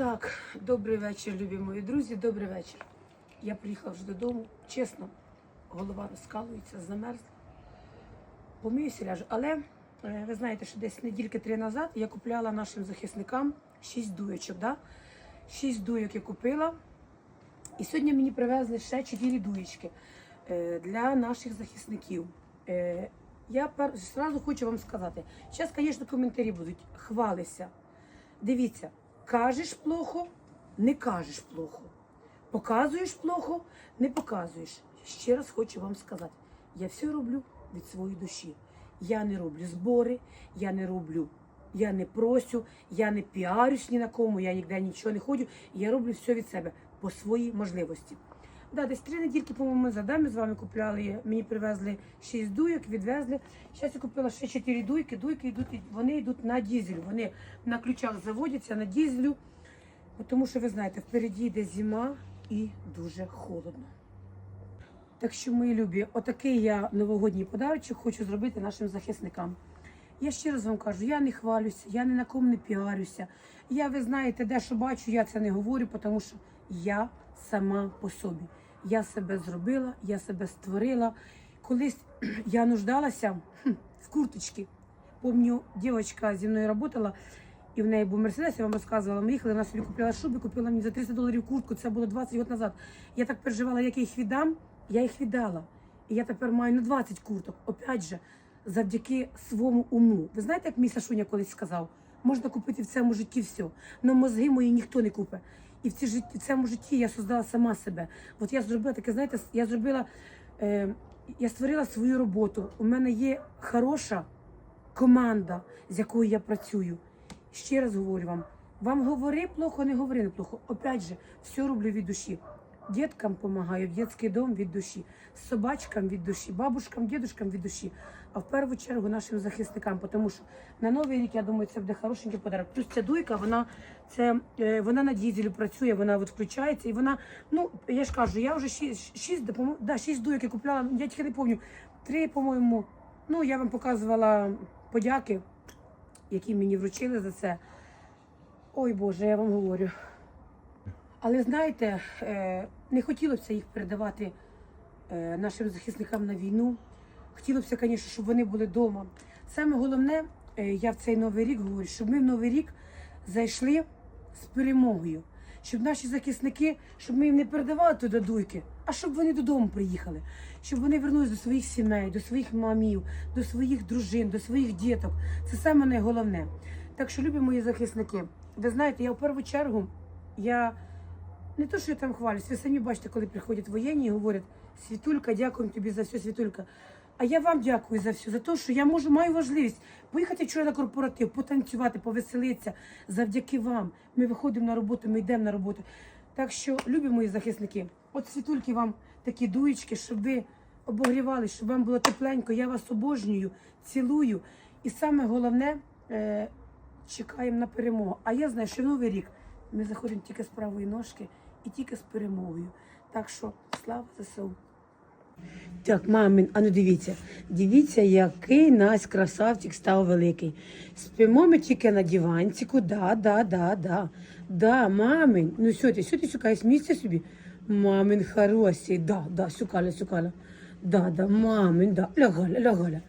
Так, добрий вечір, любі мої друзі, добрий вечір. Я приїхала вже додому. Чесно, голова розкалується, замерзла. Помиюся, ляжу. Але е, ви знаєте, що десь недільки три назад я купляла нашим захисникам шість дуєчок. Да? Шість дуєк я купила. І сьогодні мені привезли ще чотири дуєчки е, для наших захисників. Е, Я пер... хочу вам сказати. Зараз, звісно, коментарі будуть. Хвалися. Дивіться, кажеш плохо, не кажеш плохо. Показуєш плохо, не показуєш. Ще раз хочу вам сказати: я все роблю від своєї душі. Я не роблю збори, я не роблю, я не просю, я не піарюсь ні на кому, я ніде нічого не ходжу. Я роблю все від себе по своїй можливості. Да, десь три недільки, по-моєму, ми за дами з вами купляли. Мені привезли шість дуйок, відвезли. Зараз я купила ще чотири дуйки. Дуйки йдуть, вони йдуть на дізель. Вони на ключах заводяться на дізелю. Тому що ви знаєте, впереді йде зима і дуже холодно. Так що, мої любі, отакий я новогодній подарочок хочу зробити нашим захисникам. Я ще раз вам кажу, я не хвалюся, я ні на кому не піарюся. Я, ви знаєте, де що бачу, я це не говорю, тому що я сама по собі. Я себе зробила, я себе створила. Колись я нуждалася в курточці. Помню, дівчинка зі мною працювала, і в неї був мерседес, я вам розказувала. Ми їхали, вона собі купила шуби, купила мені за 300 доларів куртку. Це було 20 років назад. Я так переживала, як я їх віддам, я їх віддала. І я тепер маю на 20 курток. Опять же, завдяки своєму уму. Ви знаєте, як мій Сашуня колись сказав? Можна купити в цьому житті все, але мозги мої ніхто не купить. І в, ці в цьому житті я создала сама себе. От я зробила таке, знаєте, я зробила, е, я створила свою роботу. У мене є хороша команда, з якою я працюю. Ще раз говорю вам, вам говори плохо, не говори не плохо. Опять же, все роблю від душі. Діткам допомагаю, в дитячий дом від душі, собачкам від душі, бабушкам, дідушкам від душі, а в першу чергу нашим захисникам, тому що на новий рік, я думаю, це буде хорошенький подарок. Плюс ця дуйка, вона це е, вона на дізелі працює, вона от включається, і вона, ну я ж кажу, я вже шість, шість, допомо- да, шість дуйок я купляла, я тільки не пам'ятаю, три, по-моєму. Ну, я вам показувала подяки, які мені вручили за це. Ой Боже, я вам говорю. Але знаєте, е, не хотілося їх передавати е, нашим захисникам на війну. Хотілося, звісно, щоб вони були вдома. Саме головне, е, я в цей новий рік говорю, щоб ми в новий рік зайшли з перемогою. Щоб наші захисники, щоб ми їм не передавали туди дуйки, а щоб вони додому приїхали, щоб вони вернулись до своїх сімей, до своїх мамів, до своїх дружин, до своїх діток. Це саме найголовне. Так що, любі мої захисники, ви знаєте, я в першу чергу, я не то, що я там хвалюсь, ви самі бачите, коли приходять воєнні і говорять, Світулька, дякуємо тобі за все, Світулька. А я вам дякую за все, за те, що я можу маю можливість поїхати вчора на корпоратив, потанцювати, повеселитися. Завдяки вам. Ми виходимо на роботу, ми йдемо на роботу. Так що, любі мої захисники, от світульки вам такі дуєчки, щоб ви обогрівали, щоб вам було тепленько. Я вас обожнюю, цілую. І саме головне, е, чекаємо на перемогу. А я знаю, що новий рік ми заходимо тільки з правої ножки і тільки з перемогою. Так що слава ЗСУ. Так, мамин, а ну дивіться, дивіться, який наш красавчик став великий. Спимо ми тільки на диванчику, да, да, да, да. Да, мамин, ну що ти, що шукаєш місце собі? Мамин хороший, да, да, сюкаля, сюкаля. Да, да, мамин, да, лягаля, лягаля.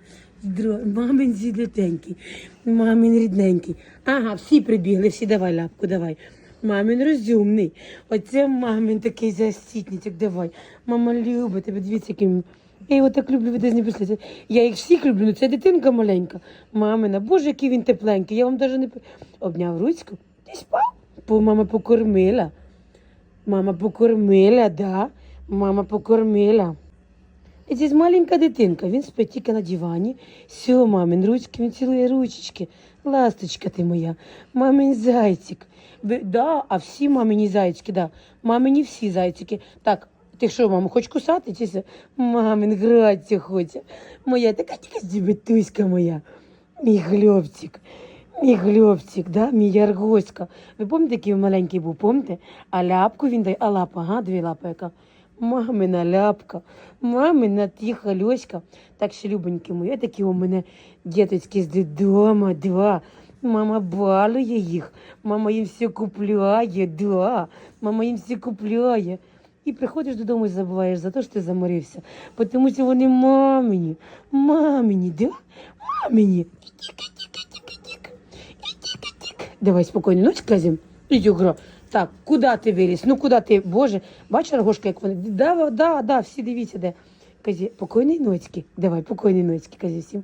Мамин зідлетенький, мамин рідненький. Ага, всі прибігли, всі давай лапку, давай. Мамин розумний. Оце мамин такий засітничок, давай. Мама любить тебе, дивіться, яким. Я його так люблю, ви десь не представляєте. Я їх всіх люблю, ну це дитинка маленька. Мамина, боже, який він тепленький. Я вам навіть не обняв ручку. Ти спав? Бо мама покормила. Мама покормила, да. Мама покормила. І це маленька дитинка, він спить тільки на дивані. Все, мамин, ручки, він цілує ручечки. Ласточка ти моя, мамин зайчик. Да, а всі мамині зайчики, да. Мамині всі зайчики. Так, ти що, мамо, хоч кусати? Чи? Мамин гратися хоче. Моя така тільки дібетуська моя. Мій хлопчик. Мій хлопчик, да? мій яргоська. Ви пам'ятаєте, який маленький був, пам'ятаєте? А ляпку він дає, а лапа, ага, дві лапи яка. Мамина ляпка, мамина тиха Льоська. Так що, любоньки мої, такі у мене діточки з додому, два. Мама балує їх, мама їм все купляє, да. Мама їм все купляє. І приходиш додому і забуваєш за те, що ти заморився. Тому що вони мамині, мамині, да? Мамині. Давай спокійно, ночь казім. Іди гра. Так, куди ти виріс? Ну куди ти, Боже, бачиш, Аргошка, як вони? Да, да, да, всі дивіться, де. Казі, покойний ночки. Давай, покойний ночки, казі всім.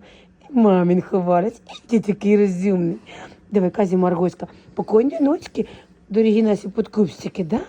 Мамін ховалець, ти такий розумний. Давай, казі Маргоська, покойні ночки, дорогі наші подкупщики, да?